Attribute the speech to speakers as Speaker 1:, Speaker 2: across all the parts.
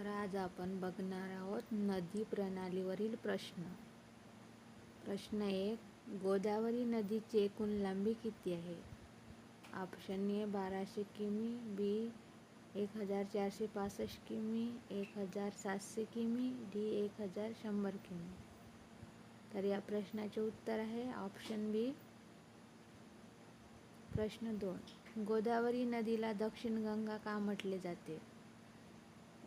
Speaker 1: तर आज आपण बघणार आहोत नदी प्रणालीवरील प्रश्न. प्रश्न एक गोदावरी नदीची एकूण लांबी किती आहे? ऑप्शन ए बाराशे किमी. बी एक हजार चारशे पासष्ट किमी. एक हजार सातशे किमी. डी एक हजार शंभर किमी. तर या प्रश्नाचे उत्तर आहे ऑप्शन बी प्रश्न दोन गोदावरी नदीला दक्षिण गंगा का म्हटले जाते?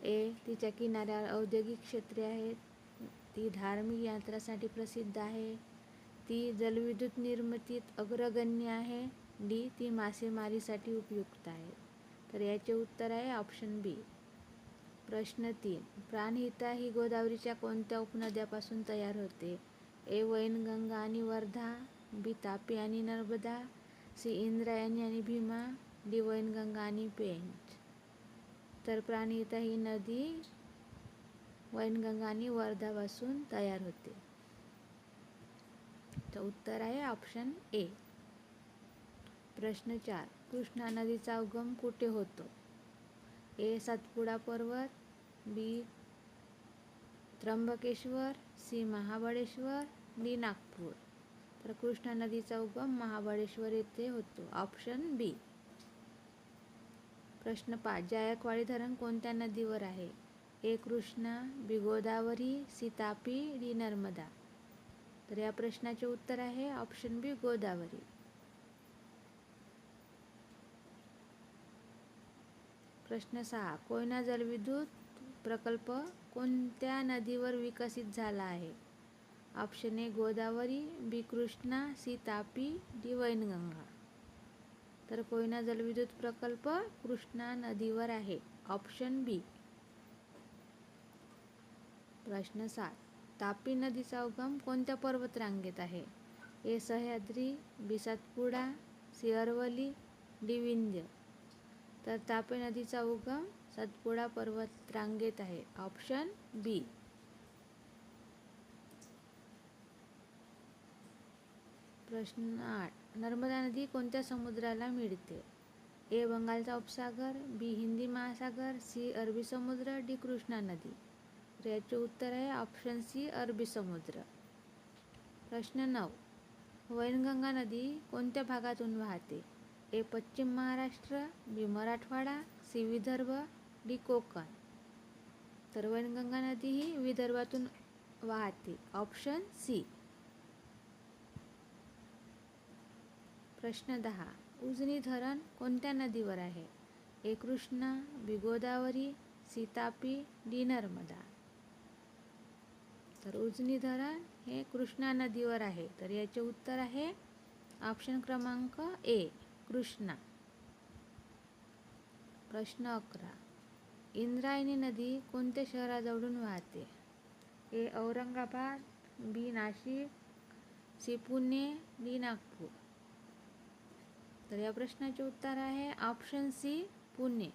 Speaker 1: ए तिच्या किनाऱ्यावर औद्योगिक क्षेत्रे आहेत. ती धार्मिक यात्रासाठी प्रसिद्ध आहे. ती जलविद्युत निर्मितीत अग्रगण्य आहे. डी ती मासेमारीसाठी उपयुक्त आहे. तर याचे उत्तर आहे ऑप्शन बी. प्रश्न तीन. प्राणहिता ही गोदावरीच्या कोणत्या उपनद्यापासून तयार होते? ए वैनगंगा आणि वर्धा बी तापी आणि नर्मदा सी इंद्रायणी आणि भीमा डी वैनगंगा आणि पेंच. तर प्राणहिता ही नदी वैनगंगा आणि वर्धापासून तयार होते. तर उत्तर आहे ऑप्शन ए प्रश्न चार. कृष्णा नदीचा उगम कुठे होतो? ए. सातपुडा पर्वत B. Trimbakeshwar C. Mahabaleshwar D. Nagpur. तर कृष्णा नदीचा उगम महाबळेश्वर येथे होतो. ऑप्शन बी प्रश्न पाच जायकवाडी धरण कोणत्या नदीवर आहे? A. Krishna B. Godavari C. Tapi D. Narmada. तर या प्रश्नाचे उत्तर आहे ऑप्शन बी गोदावरी. प्रश्न सहा कोयना जलविद्युत प्रकल्प कोणत्या नदीवर विकसित झाला आहे? Option A Godavari B. Krishna C. Tapi D. Wainganga. तर कोयना जलविद्युत प्रकल्प कृष्णा नदीवर आहे. ऑप्शन बी प्रश्न सात. तापी नदीचा उगम कोणत्या पर्वतरांगेत आहे? A. Sahyadri B. Satpuda C. Aravalli D. Vindhya. तर तापी नदीचा उगम सातपुडा पर्वत रांगेत आहे. ऑप्शन बी प्रश्न आठ. नर्मदा नदी कोणत्या समुद्राला मिळते? ए. बंगालचा उपसागर बी. हिंदी महासागर सी. अरबी समुद्र डी. कृष्णा नदी. तर याचे उत्तर आहे ऑप्शन सी अरबी समुद्र. प्रश्न नऊ. वैनगंगा नदी कोणत्या भागातून वाहते? ए. पश्चिम Maharashtra B. Marathwada C. Vidarbha D. Konkan. तर वैनगंगा नदी ही विदर्भातून वाहते. ऑप्शन सी प्रश्न दहा. उजनी धरण कोणत्या नदीवर आहे? ए कृष्णा बी गोदावरी सीतापी डी नर्मदा. तर उजनी धरण हे कृष्णा नदीवर आहे. तर याचे उत्तर आहे ऑप्शन क्रमांक ए कृष्णा. प्रश्न अकरा. इंद्रायणी नदी कोणत्या शहराजवळून वाहते? A Aurangabad B Nashik C Pune D Nagpur. तर या प्रश्नाचे उत्तर आहे ऑप्शन सी पुणे.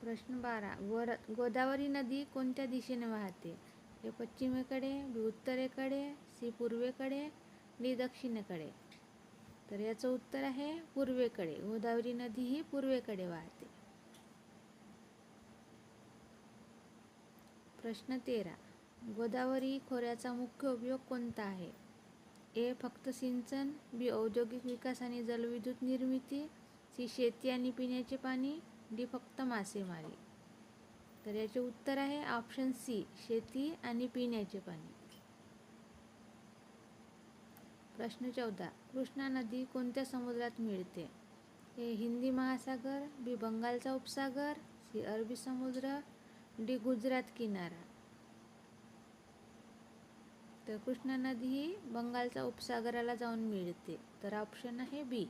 Speaker 1: प्रश्न बारा गोर गोदावरी नदी कोणत्या दिशेने वाहते? हे पश्चिमेकडे बी उत्तरेकडे सी पूर्वेकडे डी दक्षिणेकडे. तर याचं उत्तर आहे पूर्वेकडे. गोदावरी नदी ही पूर्वेकडे वाहते. प्रश्न तेरा गोदावरी खोऱ्याचा मुख्य उपयोग कोणता आहे? ए फक्त सिंचन बी औद्योगिक विकास आणि जलविद्युत निर्मिती सी शेती आणि पिण्याचे पाणी डी फक्त मासेमारी. तर याचे उत्तर आहे ऑप्शन सी शेती आणि पिण्याचे पाणी. प्रश्न चौदा. कृष्णा नदी कोणत्या समुद्रात मिळते? ए हिंदी महासागर बी बंगालचा उपसागर सी अरबी समुद्र डी गुजरात किनारा. तर कृष्णा नदी ही बंगालच्या उपसागराला जाऊन मिळते. तर ऑप्शन आहे बी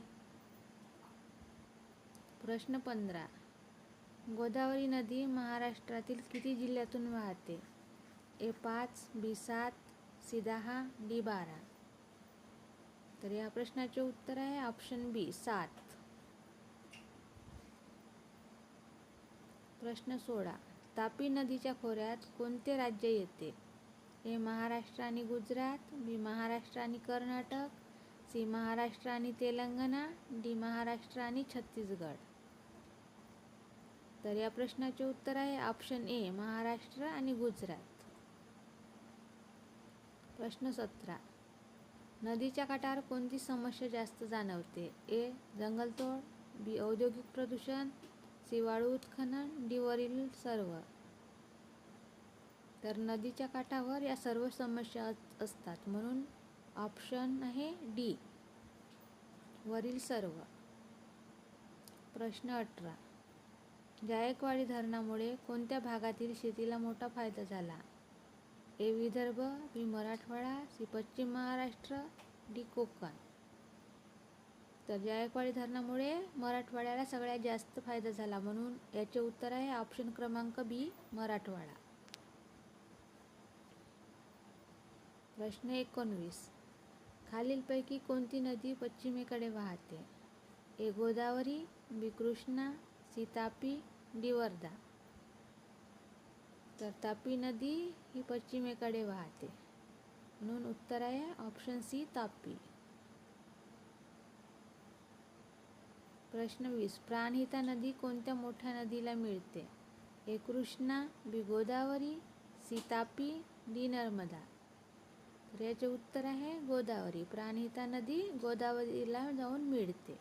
Speaker 1: प्रश्न पंधरा. गोदावरी नदी महाराष्ट्रातील किती जिल्ह्यातून वाहते? ए पाच बी सात सी दहा डी बारा. तर या प्रश्नाचे उत्तर आहे ऑप्शन बी सात. प्रश्न सोळा. तापी नदीच्या खोऱ्यात कोणते राज्य येते? ए महाराष्ट्र आणि गुजरात बी महाराष्ट्र आणि कर्नाटक सी महाराष्ट्र आणि तेलंगणा डी महाराष्ट्र आणि छत्तीसगड. तर या प्रश्नाचे उत्तर आहे ऑप्शन ए महाराष्ट्र आणि गुजरात. प्रश्न सतरा. नदीच्या काठावर कोणती समस्या जास्त जाणवते? ए जंगलतोड बी औद्योगिक प्रदूषण सी वाळू उत्खनन डी वरील सर्व. तर नदीच्या काठावर या सर्व समस्या असतात. म्हणून ऑप्शन आहे डी वरील सर्व. प्रश्न अठरा. जायकवाडी धरणामुळे कोणत्या भागातील शेतीला मोठा फायदा झाला? A. Vidarbha B. Marathwada C. पश्चिम महाराष्ट्र डी. कोकण. तर जायकवाडी धरणामुळे मराठवाड्याला सगळ्यात जास्त फायदा झाला. म्हणून याचे उत्तर आहे ऑप्शन क्रमांक बी मराठवाडा. प्रश्न एकोणवीस. खालीलपैकी कोणती नदी पश्चिमेकडे वाहते? A. Godavari B. Krishna C. Tapi D. Wardha. तर तापी नदी ही पश्चिमेकडे वाहते. म्हणून उत्तर आहे ऑप्शन सी तापी. प्रश्न वीस. प्राणहिता नदी कोणत्या मोठ्या नदीला मिळते? A. Krishna B. Godavari C. Tapi D. Narmada. तर याचे उत्तर आहे गोदावरी. प्राणहिता नदी गोदावरीला जाऊन मिळते.